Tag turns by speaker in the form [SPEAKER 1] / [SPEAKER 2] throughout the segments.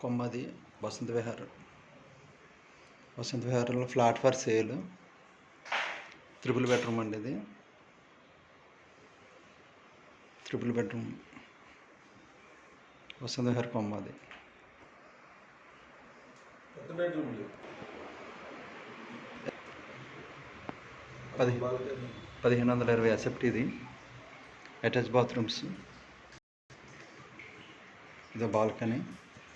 [SPEAKER 1] కొమ్మది Vasantha Vihar. Vasantha విహార్లో flat for sale triple bedroom అండి ఇది. Triple bedroom. వసంత విహార్ కొమ్మది. పది పదిహేను వందల ఇరవై అసెప్ట్ ఇది. Attach bathrooms. ఇదో బాల్కనీ.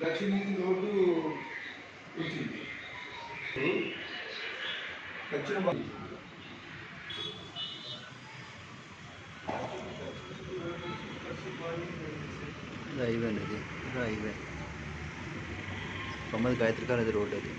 [SPEAKER 2] దక్షిణ నుంచి రోడ్డు వచ్చింది దక్షిణ
[SPEAKER 1] హైవే అండి. ఇది హైవే తొమ్మిది గాయత్రి కాలేజ్ రోడ్ అది.